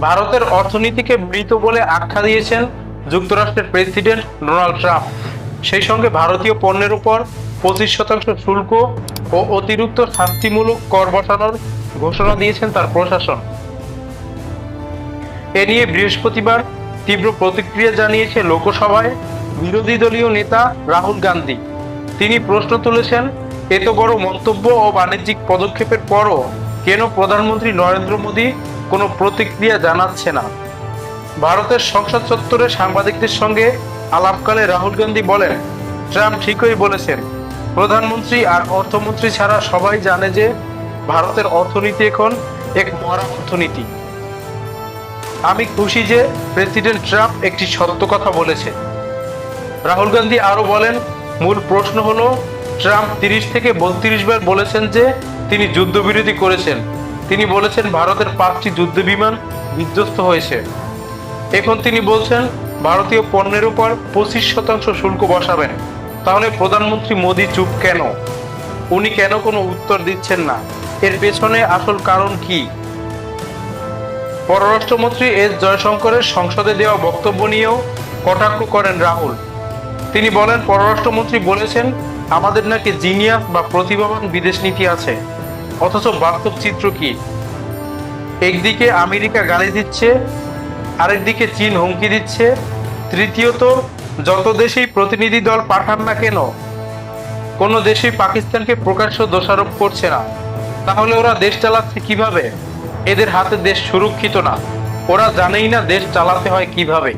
ভারতের অর্থনীতিকে মৃত বলে আখ্যা দিয়েছেন যুক্তরাষ্ট্রের প্রেসিডেন্ট ডোনাল্ড ট্রাম্প। সেই সঙ্গে ভারতীয় পণ্যের উপর পঁচিশ শতাংশ শুল্ক ও অতিরিক্ত শাস্তিমূলক কর বসানোর ঘোষণা দিয়েছেন তার প্রশাসন। এ নিয়ে বৃহস্পতিবার তীব্র প্রতিক্রিয়া জানিয়েছে লোকসভায় বিরোধী দলীয় নেতা রাহুল গান্ধী। তিনি প্রশ্ন তুলেছেন, এত বড় মন্তব্য ও বাণিজ্যিক পদক্ষেপের পরও কেন প্রধানমন্ত্রী নরেন্দ্র মোদী কোনো প্রতিক্রিয়া জানাচ্ছে না। ভারতের সংসদ চত্বরে সাংবাদিকদের সঙ্গে আলাপকালে রাহুল গান্ধী বলেন, ট্রাম্প ঠিকই বলেছেন, প্রধানমন্ত্রী আর অর্থমন্ত্রী ছাড়া সবাই জানে যে ভারতের অর্থনীতি এখন এক মরা অর্থনীতি। আমি খুশি যে প্রেসিডেন্ট ট্রাম্প একটি সত্য কথা বলেছে। রাহুল গান্ধী আরও বলেন, মূল প্রশ্ন হলো, ট্রাম্প তিরিশ থেকে বত্রিশ বার বলেছেন যে তিনি যুদ্ধবিরতি করেছেন। তিনি বলেছেন ভারতের পাঁচটি যুদ্ধ বিমান বিধ্বস্ত হয়েছে। এখন তিনি বলছেন, ভারতীয় পণ্যের উপর পঁচিশ শতাংশ শুল্ক বসাবেন। তাহলে প্রধানমন্ত্রী মোদী চুপ কেন? উনি কেন কোনো উত্তর দিচ্ছেন না? এর পেছনে আসল কারণ কি? পররাষ্ট্রমন্ত্রী এস জয়শঙ্করের সংসদে দেওয়া বক্তব্য নিয়েও কটাক্ষ করেন রাহুল। তিনি বলেন, পররাষ্ট্রমন্ত্রী বলেছেন, আমাদের নাকি জিনিয়াস বা প্রতিভাবান বিদেশ নীতি আছে। অথচ বাস্তব চিত্র কি? একদিকে আমেরিকা গালি দিচ্ছে, আরেকদিকে চীন হুমকি দিচ্ছে। তৃতীয়ত, যত দেশেই প্রতিনিধি দল পাঠান না কেন, কোনো দেশই পাকিস্তানকে প্রকাশ্য দোষারোপ করছে না। তাহলে ওরা দেশ চালাচ্ছে কীভাবে? এদের হাতে দেশ সুরক্ষিত না। ওরা জানেই না দেশ চালাতে হয় কীভাবে।